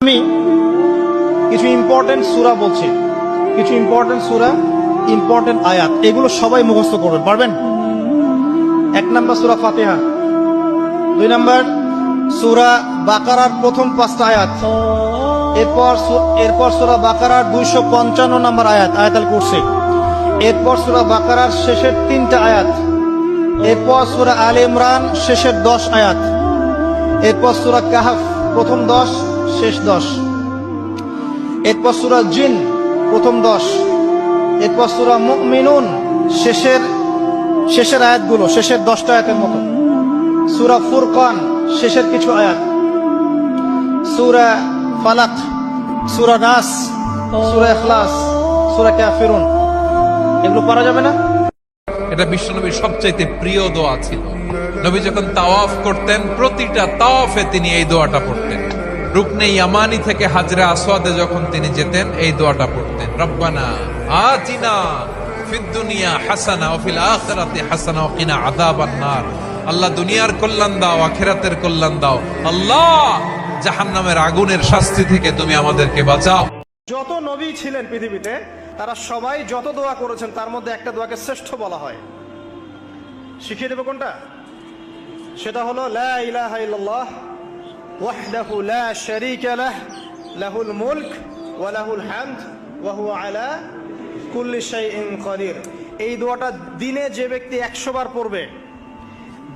আমি কিছু ইম্পর্টেন্ট সুরা বলছি। কিছু ইম্পর্টেন্ট সুরা ইম্পর্টেন্ট আয়াত, এগুলো সবাই মুখস্থ করবেন পারবেন? এক নাম্বার সুরা ফাতেহা। দুই নাম্বার সুরা বাকারার প্রথম পাঁচটা আয়াত। এরপর এরপর সুরা বাকারার দুইশো পঞ্চান্ন নম্বর আয়াত আয়াতাল কুরসি এরপর সুরা বাকারার শেষের তিনটা আয়াত। এরপর সুরা আলে ইমরান শেষের দশ আয়াত। এরপর সুরা কাহাফ, প্রথম দশ। শেষ দশ। এরপর সুরা জিন, প্রথম দশ। এরপর সূরা মুমিনুন, শেষের শেষের আয়াতগুলো, শেষের দশটা আয়াতের মতো। সুরা ফুরকান, শেষের কিছু আয়াত। সূরা ফালাক, সূরা নাস, সূরা ইখলাস, সূরা কাফিরুন। এগুলো পারা যাবে না? এটা বিশ্বনবীর সবচাইতে প্রিয় দোয়া ছিল। নবী যখন তাওয়াফ করতেন, প্রতিটা তাওয়াফে তিনি এই দোয়াটা পড়তেন। রুকনে ইয়ামানি থেকে হাজরে আসওয়াদে যখন তিনি যেতেন, এই দোয়াটা পড়তেন, রব্বানা আতিনা ফিদ দুনিয়া হাসানা ও ফিল আখিরাতি হাসানা ও কিনা আযাবান নার। আল্লাহ দুনিয়ার কল্যাণ দাও, আখিরাতের কল্যাণ দাও। আল্লাহ জাহান্নামের আগুনের শাস্তি থেকে তুমি আমাদেরকে বাঁচাও। যত নবী ছিলেন পৃথিবীতে, তারা সবাই যত দোয়া করেছেন, তার মধ্যে একটা দোয়াকে শ্রেষ্ঠ বলা হয়। শিখিয়ে দেবো কোনটা? সেটা হলো, লা ইলাহা ইল্লাল্লাহ লা শারীকা লাহ লাহুল মুলক ওয়া লাহুল হামদ ওয়া হুয়া আলা কুল্লি শাইইন এই দোয়াটা দিনে যে ব্যক্তি 100 বার পড়বে,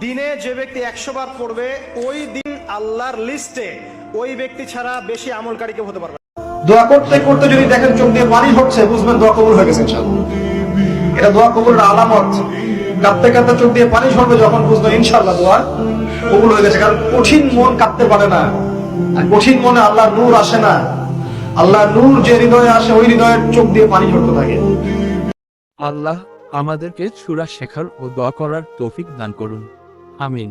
দিনে যে ব্যক্তি 100 বার পড়বে, ওই দিন আল্লাহর লিস্টে ওই ব্যক্তি ছাড়া বেশি আমলকারী কেউ হতে পারবে। দোয়া করতে করতে যদি দেখেন চোখ দিয়ে পানি ঝরছে বুঝবেন দোয়া কবুল হয়ে গেছে এটা দোয়া কবুলের আলামত। কাঁদতে কাঁদতে চোখ দিয়ে পানি সরবে যখন বুঝলো ইনশাল্লাহ দোয়া কবুল হয়ে গেছে, কারণ কঠিন মন কাঁদতে পারে না। আর কঠিন মনে আল্লাহ নূর আসে না। আল্লাহ নূর যে হৃদয়ে আসে, ওই হৃদয়ের চোখ দিয়ে পানি ঝরতে থাকে। আল্লাহ আমাদেরকে সুরা শেখার ও দোয়া করার তৌফিক দান করুন। আমিন।